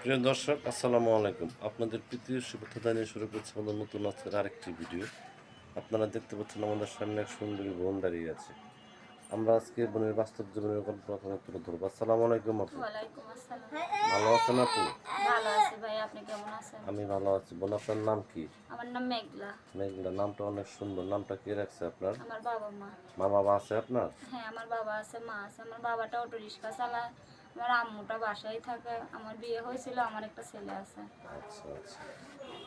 প্রিয় দর্শক আসসালামু আলাইকুম। আপনাদের তৃতীয় শুভেচ্ছা জানিয়ে শুরু করছে আমাদের নতুন আজকের আরেকটি ভিডিও। আপনারা দেখতে পাচ্ছেন আমাদের সামনে এক সুন্দরী বোন দাঁড়িয়ে আছে। আমরা আজকে বোনের বাস্তব জীবনের গল্প আপনাদের তুলে ধরবো। আসসালামু আলাইকুম আপু। ভালো আছেন আপু? ভালো আছি ভাই আপনি কেমন আছেন? আমি ভালো আছি। বোন আপনার নাম কি? আমার নাম মেঘলা। মেঘলা নামটা অনেক সুন্দর। নামটা কে রাখছে আপনার? আমার বাবা মা। মা বাবা আছে আপনার? হ্যাঁ আমার বাবা আছে মা আছে। আমার বাবাটা অটো রিক্সা চালায়। আমার আম্মুটা বাসায় থাকে আমার বিয়ে হয়েছিল আমার একটা ছেলে আছে। আচ্ছা আচ্ছা।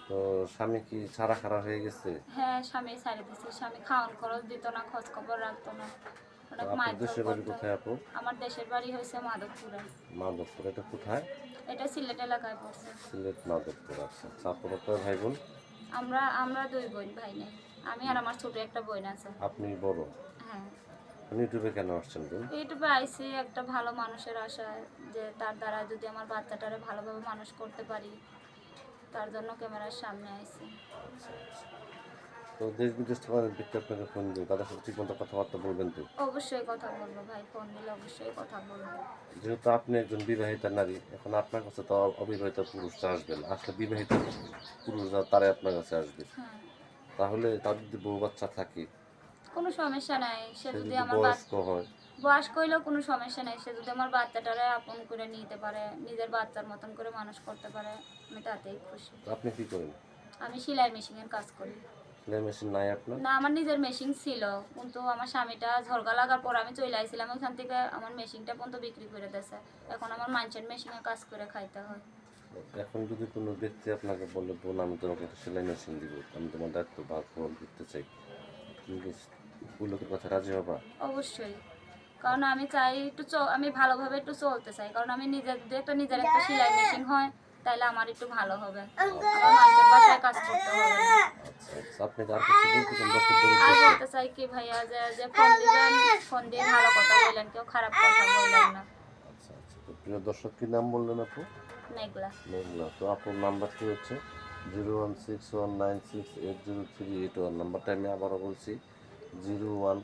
তো স্বামী কি ছাড়া খারাপ হয়ে গেছে? হ্যাঁ স্বামী ছাড়ি দিছে। স্বামী খাওয়ান খরচ দিত না খোঁজ খবর রাখতো না। অনেক আপনার দেশের বাড়ি কোথায় আপু? আমার দেশের বাড়ি হয়েছে মাধবপুরে। মাধবপুর এটা কোথায়? এটা সিলেট এলাকায় পড়ছে। সিলেট মাধবপুর আচ্ছা। আপনার ভাই বোন আমরা আমরা দুই বোন ভাই নেই। আমি আর আমার ছোট একটা বোন আছে। আপনি বড়? হ্যাঁ। ইউটিউবে কেন আসছেন বোন ইউটিউবে আইসি একটা ভালো মানুষের আশায় যে তার দ্বারা যদি আমার বাচ্চাটারে ভালোভাবে মানুষ করতে পারি তার জন্য ক্যামেরার সামনে আইসি। আচ্ছা আচ্ছা। তো দেশ বিদেশ থেকে অনেক ব্যক্তি আপনাকে ফোন দিন তাদের সাথে ঠিক মতো কথাবার্তা বলবেন তো? অবশ্যই কথা বলব ভাই ফোন দিলে অবশ্যই কথা বলব। যেহেতু আপনি একজন বিবাহিতা নারী এখন আপনার কাছে তো অবিবাহিত পুরুষরা আসবে না। আসলে বিবাহিত পুরুষরা তারাই আপনার কাছে আসবে। হ্যাঁ। তাহলে তার যদি বউ বাচ্চা থাকে কোনো সমস্যা নাই সে যদি আমার বয়স্ক হয়। বয়স করলেও কোনো সমস্যা নাই সে যদি আমার বাচ্চাটারে আপন করে নিতে পারে নিজের বাচ্চার মতন করে মানুষ করতে পারে আমি তাতেই খুশি। আপনি কি করেন? আমি সেলাই মেশিনের কাজ করি। সেলাই মেশিন নাই আপনার? না আমার নিজের মেশিন ছিল কিন্তু আমার স্বামীটা ঝরগা লাগার পর আমি চলে আইছিলাম ওইখান থেকে আমার মেশিনটা পর্যন্ত বিক্রি করে দিয়েছে। এখন আমার মানুষের মেশিনে কাজ করে খাইতে হয়। এখন যদি কোনো ব্যক্তি আপনাকে বলে বোন আমি তোমাকে সেলাই মেশিন দিব আমি তোমার দায়িত্ব ভাগ গ্রহণ করতে চাই। তুমি কি ওই লোকের কথা রাজি হবা? অবশ্যই। কারণ আমি চাই একটু আমি ভালোভাবে একটু চলতে চাই। কারণ আমি নিজের একটা নিজের একটা সেলাই মেশিন হয় তাহলে আমার একটু ভালো হবে। কাজ করতে হবে। আচ্ছা আপনি আর কিছু বলতে চাই কি ভাইয়া যে যে ফোন দিবেন ফোন দিয়ে ভালো কথা বললেন কেউ খারাপ কথা বললেন না। আচ্ছা আচ্ছা। প্রিয় দর্শক কি নাম বললেন আপু? মেঘলা। মেঘলা। তো আপুর নাম্বারটি হচ্ছে? Zero one six one nine six eight zero three eight one. নাম্বারটা আমি আবারও বলছি, zero one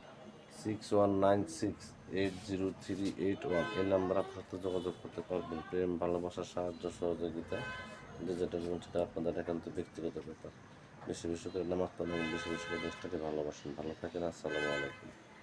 six one nine six eight zero three eight one. এই নাম্বার আপনার সাথে যোগাযোগ করতে পারবেন, প্রেম, ভালোবাসা, সাহায্য, সহযোগিতা বলুন সেটা আপনাদের একান্ত ব্যক্তিগত ব্যাপার। বেশি বেশি করে নামাজ পড়েন, বেশি বেশি করে দেশটাকে ভালোবাসেন। ভালো থাকেন, আসসালামু আলাইকুম।